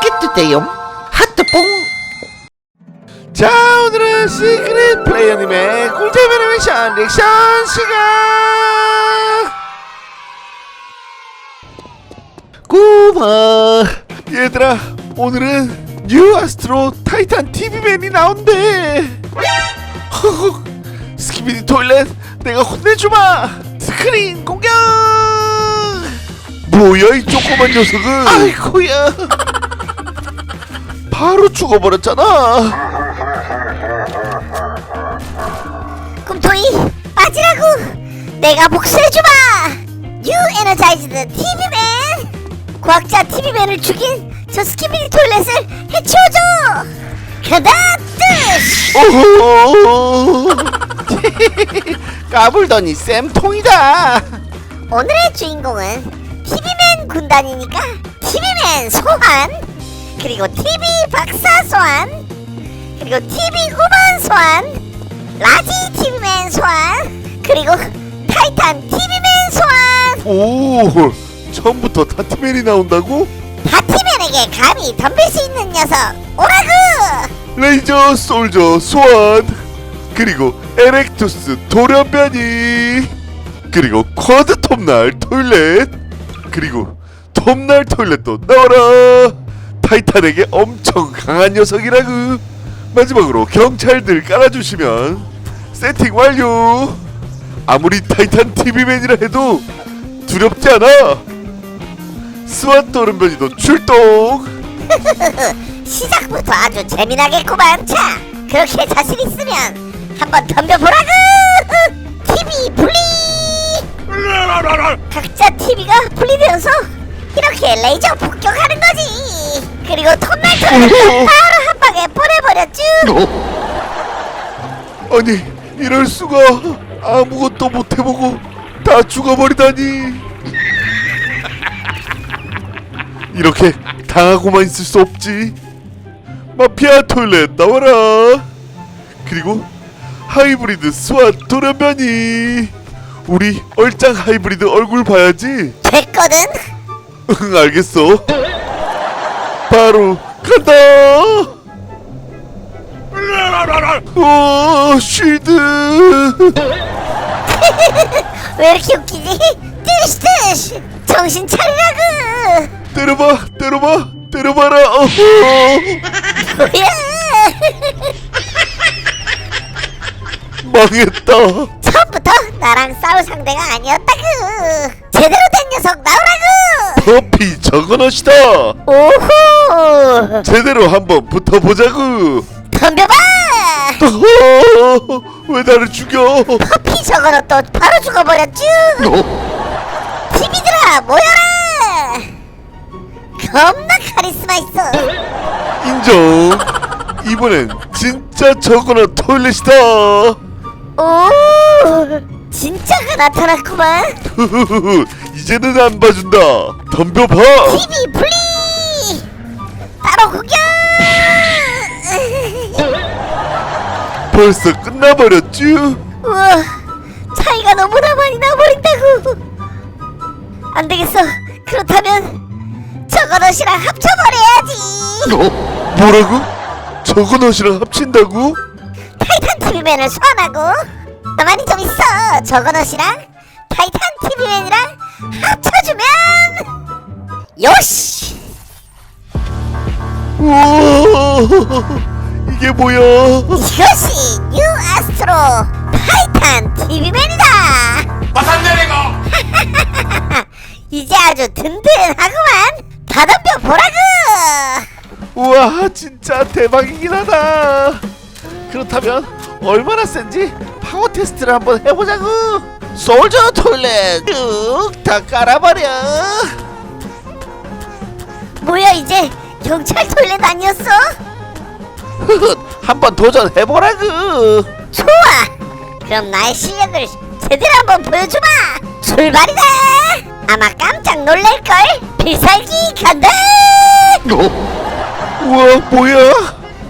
구독해주세요. 하트뽕. 자 오늘은 시크릿 플레이어님의 꿀잼 애니메이션 리액션 시간! 꼬마 얘들아 오늘은 뉴 아스트로 타이탄 TV맨이 나온대! 허허 스키비디 토일렛 내가 혼내주마! 스크린 공격! 뭐야 이 조그만 녀석은? 아이고야 바로 죽어버렸잖아. 꿈토이 빠지라고! 내가 복수해주마! 뉴 에너자이즈드 TV맨! 과학자 TV맨을 죽인 저 스키비디 토일렛을 해치워줘! 그다 뜻! 오호 까불더니 쌤통이다. 오늘의 주인공은 TV맨 군단이니까 TV맨 소환! 그리고 TV 박사 소환 그리고 TV 우먼 소환 라지 TV맨 소환 그리고 타이탄 TV맨 소환. 오 처음부터 타티맨이 나온다고? 바티맨에게 감히 덤빌 수 있는 녀석 오라구! 레이저 솔저 소환 그리고 에렉투스 돌연변이 그리고 쿼드 톱날 토일렛 그리고 톱날 토일렛도 나와라 타이탄에게 엄청 강한 녀석이라고 마지막으로 경찰들 깔아주시면 세팅 완료. 아무리 타이탄 TV맨이라 해도 두렵지 않아. 스완 도른변이도 출동. 시작부터 아주 재미나겠구만. 자 그렇게 자신 있으면 한번 덤벼보라구. TV 분리. 각자 TV가 분리되어서 이렇게 레이저 폭격하는 거지 그리고 톱날톱을 바로 한 방에 보내버렸쥬. 아니 이럴 수가. 아무것도 못 해보고 다 죽어버리다니. 이렇게 당하고만 있을 수 없지. 마피아 토일렛 나와라. 그리고 하이브리드 스완 돌연변이. 우리 얼짱 하이브리드 얼굴 봐야지. 됐거든. 응 알겠어 바로 간다. 오 쉴드. 왜 이렇게 웃기지? 뜨시 뜨시. 정신 차리라구 때려봐 때려봐 때려봐라. 어허. 뭐야? 망했다. 처음부터 나랑 싸울 상대가 아니었다구 제대로 된 녀석 나오라구 퍼피 저거넛이다. 오호 제대로 한번 붙어보자구. 덤벼봐! 왜 나를 죽여? 커피 저거로 또 바로 죽어버렸쥬! TV들아 모여라! 겁나 카리스마 있어! 인정. 이번엔 진짜 저거넛 토일렛이다. 오 진짜가 나타났구만! 후후후 이제는 안 봐준다. 덤벼봐. TV 플리 바로 공격 벌써 끝나버렸쥬? 우와 차이가 너무나 많이 나버린다고. 안 되겠어. 그렇다면 저거넛이랑 합쳐버려야지. 뭐라고? 저거넛이랑 합친다고? 타이탄 TV맨을 소환하고 가만히 좀 있어. 저거넛이랑 타이탄 TV맨이랑 합쳐주면 요시 우와 이게 뭐야? 이것이 뉴 아스트로 타이탄 TV맨이다. 마산 내리고! 이제 아주 든든하구만. 다 덤벼 보라구! 우와 진짜 대박이긴 하다. 그렇다면 얼마나 센지 파워 테스트를 한번 해보자고 솔저 토일렛 뚝다 깔아버려. 뭐야 이제 경찰 아니었어? 한번 도전해보라고 좋아! 그럼 나의 실력을 제대로 한번 보여주마! 출발이다! 아마 깜짝 놀랄걸? 필살기 간다 우와 뭐야?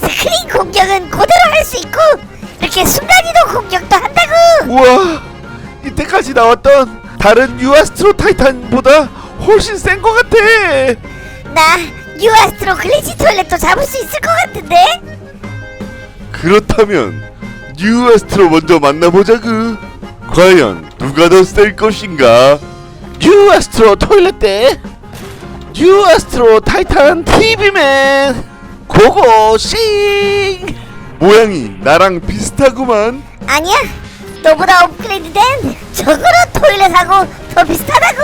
스크린 공격은 그대로 할 수 있고 이렇게 순간이동 공격도 한다고 우와 이때까지 나왔던 다른 유아스트로 타이탄보다 훨씬 센 것 같아. 나 뉴아스트로 글리치 토일렛도 잡을 수 있을 것 같은데? 그렇다면 뉴아스트로 먼저 만나보자구. 과연 누가 더 셀 것인가? 뉴 아스트로 토일렛 대. 뉴 아스트로 타이탄 TV맨. 고고싱. 모양이 나랑 비슷하구만. 아니야 너보다 업그레이드된 저거로 토일렛하고 더 비슷하다고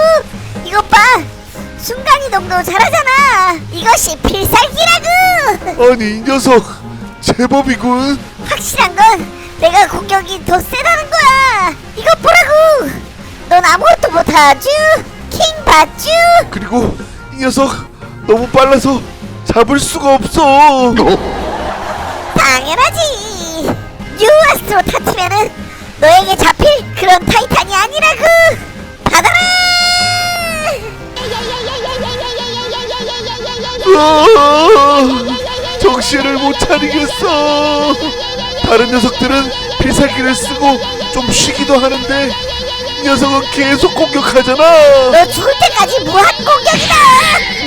이것 봐 순간이동도 잘하잖아. 이것이 필살기라고 아니 이 녀석. 제법이군. 확실한 건 내가 공격이 더 세다는 거야. 이것 보라고 넌 아무것도 못하죠 킹 받쥬 그리고 이 녀석 너무 빨라서 잡을 수가 없어. 당연하지. 뉴 아스트로 타치면은 너에게 잡힐 그런 타이탄이 아니라고 으아! 정신을 못 차리겠어. 다른 녀석들은 필살기를 쓰고 좀 쉬기도 하는데 이 녀석은 계속 공격하잖아. 너 죽을 때까지 무한 공격이다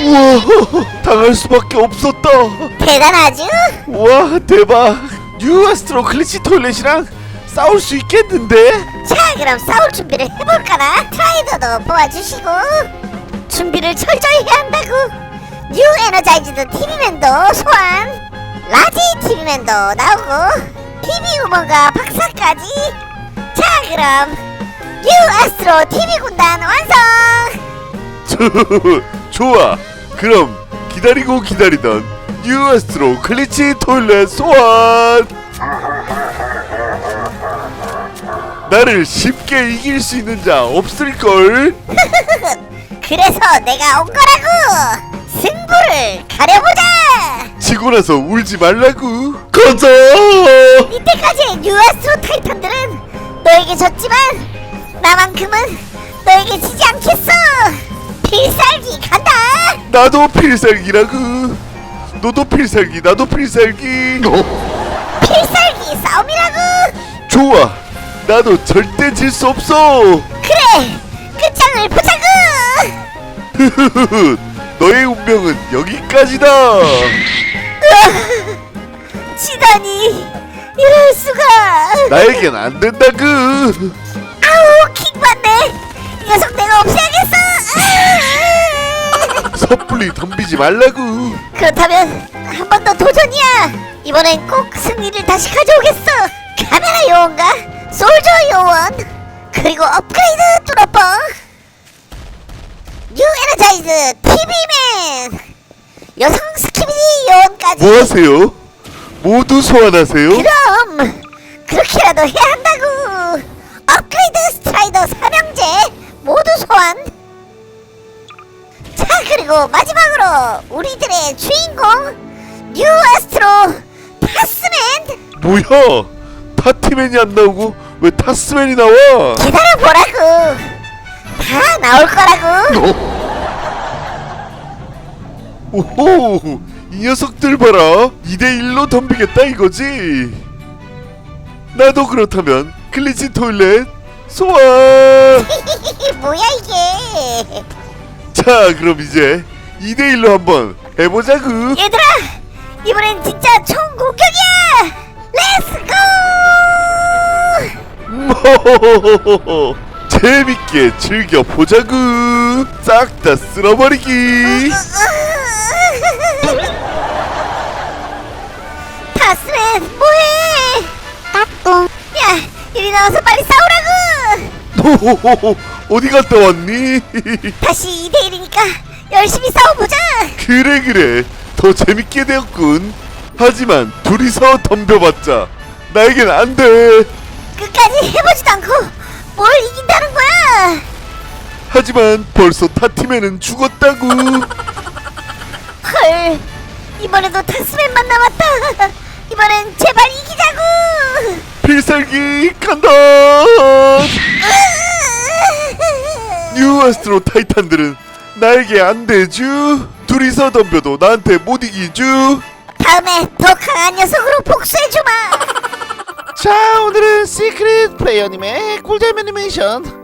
우와, 당할 수밖에 없었다. 대단하죠 와, 대박. 뉴 아스트로 클리치 토일렛이랑 싸울 수 있겠는데? 자 그럼 싸울 준비를 해볼까나 트라이더도 뽑아주시고 준비를 철저히 해야 한다고 뉴 에너자이즈드 TV맨도 소환 라지 TV맨도 나오고 TV 우먼과 박사까지 자 그럼 뉴 아스트로 TV 군단 완성 좋아. 그럼 기다리고 기다리던 뉴 아스트로 클리치 토일렛 소환. 나를 쉽게 이길 수 있는 자 없을걸? 그래서 내가 온 거라고 승부를 가려보자 지고 나서 울지 말라고. 가자. 이때까지의 뉴아스트로 타이탄들은 너에게 졌지만 나만큼은 너에게 지지 않겠어 필살기 간다 나도 필살기라고. 너도 필살기, 나도 필살기. 필살기 싸움이라고 좋아. 나도 절대 질 수 없어. 그래 끝장을 보자구 너의 운명은 여기까지다. 지다니 이럴 수가 나에겐 안 된다구. 아우 킥받네 이 녀석 내가 없애야겠어 으아! 섣불리 덤비지 말라구. 그렇다면 한 번 더 도전이야 이번엔 꼭 승리를 다시 가져오겠어 카메라 요원과 솔저 요원 그리고 업그레이드 뚜러뻥 뉴 에너자이즈 TV맨 여성 스키비디 요원까지 뭐 하세요? 모두 소환하세요. 그럼 그렇게라도 해야 한다고 업그레이드 스트라이더 삼형제 모두 소환 자 그리고 마지막으로 우리들의 주인공 뉴 아스트로 타스맨 뭐야? 타티맨이 안 나오고 왜 타스맨이 나와? 기다려보라고 다 나올 거라고 오호, 이 녀석들 봐라. 2대1로 덤비겠다 이거지. 나도 그렇다면 클리치 토일렛 소환. 뭐야 이게 자, 그럼 이제 2대1로 한번 해보자구. 얘들아 이번엔 진짜 총 공격이야 렛츠고 재밌게 즐겨 보자구. 싹 다 쓸어버리기. 다스맨 뭐해 따뚱 야 이리 나와서 빨리 싸우라고 호호호, 어디 갔다 왔니? 다시 2대1이니까 열심히 싸워보자 그래 그래 더 재밌게 되었군. 하지만 둘이서 덤벼봤자 나에겐 안 돼. 끝까지 해보지도 않고 하지만 벌써 타팀에는 죽었다고. 헐 이번에도 다스맨만 남았다 이번엔 제발 이기자고 필살기 간다. 뉴 아스트로 타이탄들은 나에게 안 되쥬. 둘이서 덤벼도 나한테 못 이기쥬. 다음에 더 강한 녀석으로 복수해주마 자 오늘은 시크릿 플레이어님의 꿀잼 애니메이션